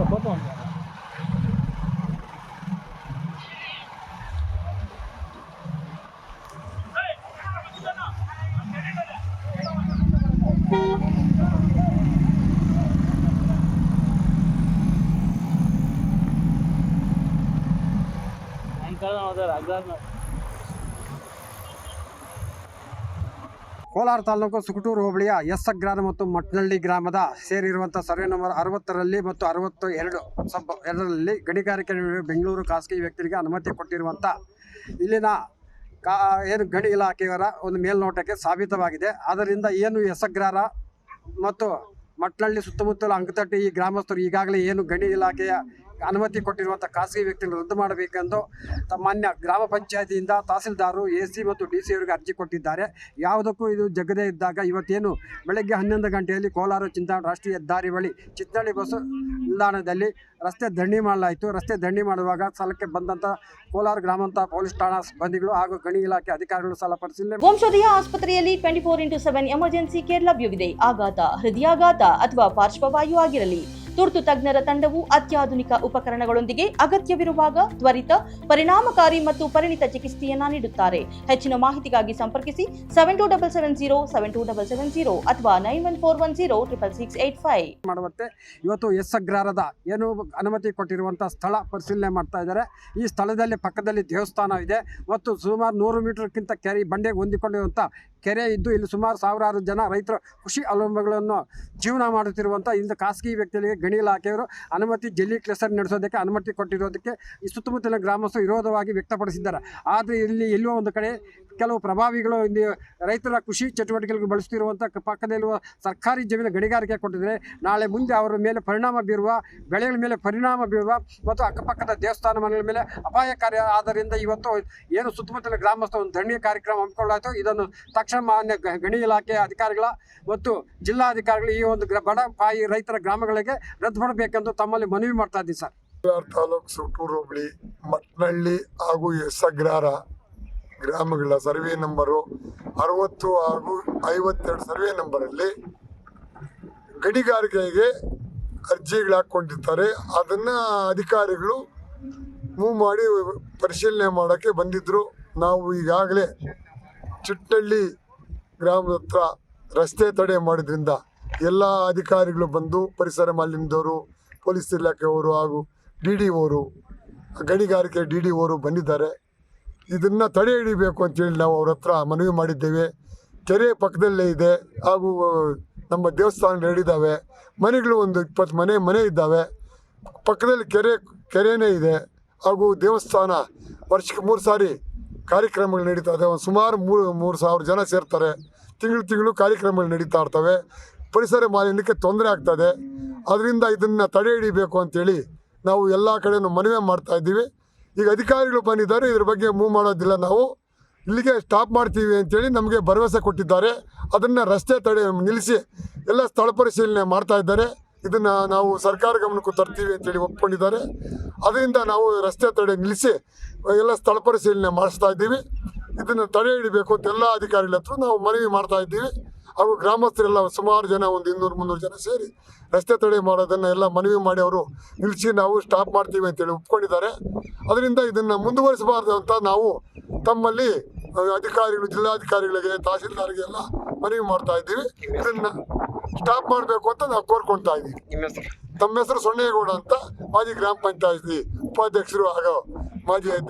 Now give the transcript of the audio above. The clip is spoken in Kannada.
がバターみたいな。Ankara orada, Ankara. Kolar taluk ಸುಕಟೂರು ಹೋಬಳಿಯ ಎಸ್ ಗ್ರಾಮ ಮತ್ತು ಮಟ್ನಳ್ಳಿ ಗ್ರಾಮದ ಸೇರಿರುವಂಥ ಸರ್ವೆ ನಂಬರ್ ಅರವತ್ತರಲ್ಲಿ ಮತ್ತು ಅರವತ್ತು ಎರಡು ಸಬ್ ಎರಡರಲ್ಲಿ ಗಣಿಗಾರಿಕೆ ಬೆಂಗಳೂರು ಖಾಸಗಿ ವ್ಯಕ್ತಿಗೆ ಅನುಮತಿ ಕೊಟ್ಟಿರುವಂಥ ಇಲ್ಲಿನ ಕಾ ಏನು ಗಣಿ ಇಲಾಖೆಯವರ ಒಂದು ಮೇಲ್ನೋಟಕ್ಕೆ ಸಾಬೀತವಾಗಿದೆ. ಆದ್ದರಿಂದ ಏನು ಎಸಗ್ರಾರ ಮತ್ತು ಮಟ್ನಳ್ಳಿ ಸುತ್ತಮುತ್ತಲ ಅಂಕತಟ್ಟಿ ಈ ಗ್ರಾಮಸ್ಥರು ಈಗಾಗಲೇ ಏನು ಗಣಿ ಇಲಾಖೆಯ ಅನುಮತಿ ಕೊಟ್ಟಿರುವಂಥ ಖಾಸಗಿ ವ್ಯಕ್ತಿಗಳು ರದ್ದು ಮಾಡಬೇಕೆಂದು ತಮ್ಮನ್ಯ ಮಾನ್ಯ ಗ್ರಾಮ ಪಂಚಾಯತಿಯಿಂದ ತಹಸೀಲ್ದಾರರು ಎ ಸಿ ಮತ್ತು ಡಿ ಸಿ ಅವರಿಗೆ ಅರ್ಜಿ ಕೊಟ್ಟಿದ್ದಾರೆ. ಯಾವುದಕ್ಕೂ ಇದು ಜಗದೇ ಇದ್ದಾಗ ಇವತ್ತೇನು ಬೆಳಗ್ಗೆ ಹನ್ನೊಂದು ಗಂಟೆಯಲ್ಲಿ ಕೋಲಾರ ಚಿಂತಾಣ ರಾಷ್ಟ್ರೀಯ ಹೆದ್ದಾರಿ ಬಳಿ ಚಿತ್ತಳ್ಳಿ ಬಸ್ ನಿಲ್ದಾಣದಲ್ಲಿ ರಸ್ತೆ ದಂಡಿ ಮಾಡಲಾಯಿತು. ರಸ್ತೆ ದಂಡಿ ಮಾಡುವಾಗ ಸ್ಥಳಕ್ಕೆ ಬಂದಂಥ ಕೋಲಾರ ಗ್ರಾಮಂತ ಪೊಲೀಸ್ ಠಾಣಾ ಸಿಬ್ಬಂದಿಗಳು ಹಾಗೂ ಗಣಿ ಇಲಾಖೆ ಅಧಿಕಾರಿಗಳು ಸ್ಥಳ ಪರಿಶೀಲನೆ ವಂಶೋದಯ ಆಸ್ಪತ್ರೆಯಲ್ಲಿ twenty four into seven emergency care ಲಭ್ಯವಿದೆ. ಆಘಾತ, ಹೃದಯಾಘಾತ ಅಥವಾ ಪಾರ್ಶ್ವವಾಯು ಆಗಿರಲಿ. ತುರ್ತು ತಜ್ಞರ ತಂಡವು ಅತ್ಯಾಧುನಿಕ ಉಪಕರಣಗಳೊಂದಿಗೆ ಅಗತ್ಯವಿರುವಾಗ ತ್ವರಿತ, ಪರಿಣಾಮಕಾರಿ ಮತ್ತು ಪರಿಣಿತ ಚಿಕಿತ್ಸೆಯನ್ನ ನೀಡುತ್ತಾರೆ. ಹೆಚ್ಚಿನ ಮಾಹಿತಿಗಾಗಿ ಸಂಪರ್ಕಿಸಿ seven two double seven zero seven two double seven zero ಅಥವಾ nine one four one zero triple six eight five ಮಾಡುವಂತೆ ಇವತ್ತು ಎಸ್ ಅಗ್ರಹಾರದ ಏನು ಅನುಮತಿ ಕೊಟ್ಟಿರುವಂಥ ಸ್ಥಳ ಪರಿಶೀಲನೆ ಮಾಡ್ತಾ ಇದ್ದಾರೆ. ಈ ಸ್ಥಳದಲ್ಲಿ ಪಕ್ಕದಲ್ಲಿ ದೇವಸ್ಥಾನ ಇದೆ. ಮತ್ತು ಸುಮಾರು ನೂರು ಮೀಟರ್ಗಿಂತ ಕೆರೆ ಬಂಡೆಗೆ ಹೊಂದಿಕೊಂಡಿರುವಂಥ ಕೆರೆ ಇದ್ದು ಇಲ್ಲಿ ಸುಮಾರು ಸಾವಿರಾರು ಜನ ರೈತರ ಕೃಷಿ ಅವಲಂಬಗಳನ್ನು ಜೀವನ ಮಾಡುತ್ತಿರುವಂಥ ಇಂದು ಖಾಸಗಿ ವ್ಯಕ್ತಿಗಳಿಗೆ ಗಣಿ ಇಲಾಖೆಯವರು ಅನುಮತಿ ಜಲ್ಲಿ ಕ್ಲಸ್ಟರ್ ನಡೆಸೋದಕ್ಕೆ ಅನುಮತಿ ಕೊಟ್ಟಿರೋದಕ್ಕೆ ಈ ಸುತ್ತಮುತ್ತಲಿನ ಗ್ರಾಮಸ್ಥರು ವಿರೋಧವಾಗಿ ವ್ಯಕ್ತಪಡಿಸಿದ್ದಾರೆ. ಆದರೆ ಇಲ್ಲಿ ಎಲ್ಲೋ ಒಂದು ಕಡೆ ಕೆಲವು ಪ್ರಭಾವಿಗಳು ಇಲ್ಲಿ ರೈತರ ಕೃಷಿ ಚಟುವಟಿಕೆಗಳಿಗೆ ಬಳಸ್ತಿರುವಂಥ ಪಕ್ಕದಲ್ಲಿರುವ ಸರ್ಕಾರಿ ಜಮೀನು ಗಣಿಗಾರಿಕೆ ಕೊಟ್ಟಿದ್ರೆ ನಾಳೆ ಮುಂದೆ ಅವರ ಮೇಲೆ ಪರಿಣಾಮ ಬೀರುವ, ಬೆಳೆಗಳ ಮೇಲೆ ಪರಿಣಾಮ ಬೀರುವ ಮತ್ತು ಅಕ್ಕಪಕ್ಕದ ದೇವಸ್ಥಾನ ಮನೆಗಳ ಮೇಲೆ ಅಪಾಯಕಾರಿ ಆದ್ದರಿಂದ ಇವತ್ತು ಏನು ಸುತ್ತಮುತ್ತಲಿನ ಗ್ರಾಮಸ್ಥರು ಒಂದು ಧರಣಿ ಕಾರ್ಯಕ್ರಮ ಹಮ್ಮಿಕೊಳ್ಳಾಯಿತು ಇದನ್ನು ತಕ್ಷಣ ಮಾನ್ಯ ಗಣಿ ಇಲಾಖೆಯ ಅಧಿಕಾರಿಗಳ ಮತ್ತು ಜಿಲ್ಲಾಧಿಕಾರಿಗಳು ಈ ಒಂದು ಬಡ ಪಾಯಿ ರೈತರ ಗ್ರಾಮಗಳಿಗೆ ರದ್ದು ಮಾಡಬೇಕೆಂದು ತಮ್ಮಲ್ಲಿ ಮನವಿ ಮಾಡ್ತಾ ಇದ್ದೀನಿ ಸರ್. ತಾಲೂಕು ಸುಟ್ಟೂರು ಹೋಬಳಿ ಮಟ್ನಳ್ಳಿ ಹಾಗೂ ಎಸ್ಸಗ್ರಾರ ಗ್ರಾಮಗಳ ಸರ್ವೆ ನಂಬರು ಅರವತ್ತು ಹಾಗೂ ಐವತ್ತೆರಡು ಸರ್ವೆ ನಂಬರಲ್ಲಿ ಗಣಿಗಾರಿಕೆಗೆ ಅರ್ಜಿಗಳು ಹಾಕ್ಕೊಂಡಿರ್ತಾರೆ. ಅದನ್ನು ಅಧಿಕಾರಿಗಳು ಮೂವ್ ಮಾಡಿ ಪರಿಶೀಲನೆ ಮಾಡೋಕ್ಕೆ ಬಂದಿದ್ದರು ನಾವು ಈಗಾಗಲೇ ಚಿಟ್ಟಳ್ಳಿ ಗ್ರಾಮದ ಹತ್ರ ರಸ್ತೆ ತಡೆ ಮಾಡಿದ್ರಿಂದ ಎಲ್ಲ ಅಧಿಕಾರಿಗಳು ಬಂದು ಪರಿಸರ ಮಾಲಿನ್ಯದವರು, ಪೊಲೀಸ್ ಇಲಾಖೆಯವರು ಹಾಗೂ ಡಿ ಡಿ ಓರು, ಗಣಿಗಾರಿಕೆ ಡಿ ಡಿ ಓರು ಬಂದಿದ್ದಾರೆ. ಇದನ್ನು ತಡೆ ಹಿಡಿಬೇಕು ಅಂತೇಳಿ ನಾವು ಅವ್ರ ಹತ್ರ ಮನವಿ ಮಾಡಿದ್ದೇವೆ. ಕೆರೆ ಪಕ್ಕದಲ್ಲೇ ಇದೆ ಹಾಗೂ ನಮ್ಮ ದೇವಸ್ಥಾನ ಹೇಳಿದ್ದಾವೆ ಮನೆಗಳು ಒಂದು ಇಪ್ಪತ್ತು ಮನೆ ಮನೆ ಇದ್ದಾವೆ. ಪಕ್ಕದಲ್ಲಿ ಕೆರೆ, ಕೆರೆನೇ ಇದೆ ಹಾಗೂ ದೇವಸ್ಥಾನ ವರ್ಷಕ್ಕೆ ಮೂರು ಸಾರಿ ಕಾರ್ಯಕ್ರಮಗಳು ನಡೀತಾ ಇದೆ ಒಂದು ಸುಮಾರು ಮೂರು ಮೂರು ಸಾವಿರ ಜನ ಸೇರ್ತಾರೆ. ತಿಂಗಳು ತಿಂಗಳು ಕಾರ್ಯಕ್ರಮಗಳು ನಡೀತಾ ಇರ್ತವೆ. ಪರಿಸರ ಮಾಲಿನ್ಯಕ್ಕೆ ತೊಂದರೆ ಆಗ್ತದೆ. ಅದರಿಂದ ಇದನ್ನು ತಡೆ ಹಿಡಿಬೇಕು ಅಂತೇಳಿ ನಾವು ಎಲ್ಲ ಕಡೆಯೂ ಮನವಿ ಮಾಡ್ತಾ ಇದ್ದೀವಿ. ಈಗ ಅಧಿಕಾರಿಗಳು ಬಂದಿದ್ದಾರೆ. ಇದ್ರ ಬಗ್ಗೆ ಮೂವ್ ಮಾಡೋದಿಲ್ಲ ನಾವು. ಇಲ್ಲಿಗೆ ಸ್ಟಾಪ್ ಮಾಡ್ತೀವಿ ಅಂತೇಳಿ ನಮಗೆ ಭರವಸೆ ಕೊಟ್ಟಿದ್ದಾರೆ. ಅದನ್ನು ರಸ್ತೆ ತಡೆ ನಿಲ್ಲಿಸಿ ಎಲ್ಲ ಸ್ಥಳ ಪರಿಶೀಲನೆ ಮಾಡ್ತಾ ಇದ್ದಾರೆ. ಇದನ್ನು ನಾವು ಸರ್ಕಾರ ಗಮನಕ್ಕೂ ತರ್ತೀವಿ ಅಂತೇಳಿ ಒಪ್ಕೊಂಡಿದ್ದಾರೆ. ಅದರಿಂದ ನಾವು ರಸ್ತೆ ತಡೆ ನಿಲ್ಲಿಸಿ ಎಲ್ಲ ಸ್ಥಳ ಪರಿಶೀಲನೆ ಮಾಡಿಸ್ತಾ ಇದ್ದೀವಿ. ಇದನ್ನು ತಡೆ ಹಿಡಿಬೇಕು ಅಂತ ಎಲ್ಲ ಅಧಿಕಾರಿಗಳ ಹತ್ರ ನಾವು ಮನವಿ ಮಾಡ್ತಾ ಇದ್ದೀವಿ. ಹಾಗೂ ಗ್ರಾಮಸ್ಥರೆಲ್ಲ ಸುಮಾರು ಜನ ಒಂದು ಇನ್ನೂರು ಮುನ್ನೂರು ಜನ ಸೇರಿ ರಸ್ತೆ ತಡೆ ಮಾಡೋದನ್ನು ಎಲ್ಲ ಮನವಿ ಮಾಡಿ ಅವರು ನಿಲ್ಲಿಸಿ ನಾವು ಸ್ಟಾಪ್ ಮಾಡ್ತೀವಿ ಅಂತೇಳಿ ಒಪ್ಕೊಂಡಿದ್ದಾರೆ. ಅದರಿಂದ ಇದನ್ನು ಮುಂದುವರಿಸಬಾರ್ದು ಅಂತ ನಾವು ತಮ್ಮಲ್ಲಿ ಅಧಿಕಾರಿಗಳು ಜಿಲ್ಲಾಧಿಕಾರಿಗಳಿಗೆ ತಹಸೀಲ್ದಾರ್ಗೆ ಎಲ್ಲ ಮನವಿ ಮಾಡ್ತಾ ಇದ್ದೀವಿ. ಇದನ್ನು ಸ್ಟಾಪ್ ಮಾಡಬೇಕು ಅಂತ ನಾವು ಕೋರ್ಕೊಳ್ತಾ ಇದ್ದೀವಿ. ತಮ್ಮ ಹೆಸರು ಸೊನ್ನೇಗೌಡ ಅಂತ ಮಾಜಿ ಗ್ರಾಮ ಪಂಚಾಯತಿ ಉಪಾಧ್ಯಕ್ಷರು ಹಾಗೂ ಮಾಜಿ ಅಧ್ಯಕ್ಷ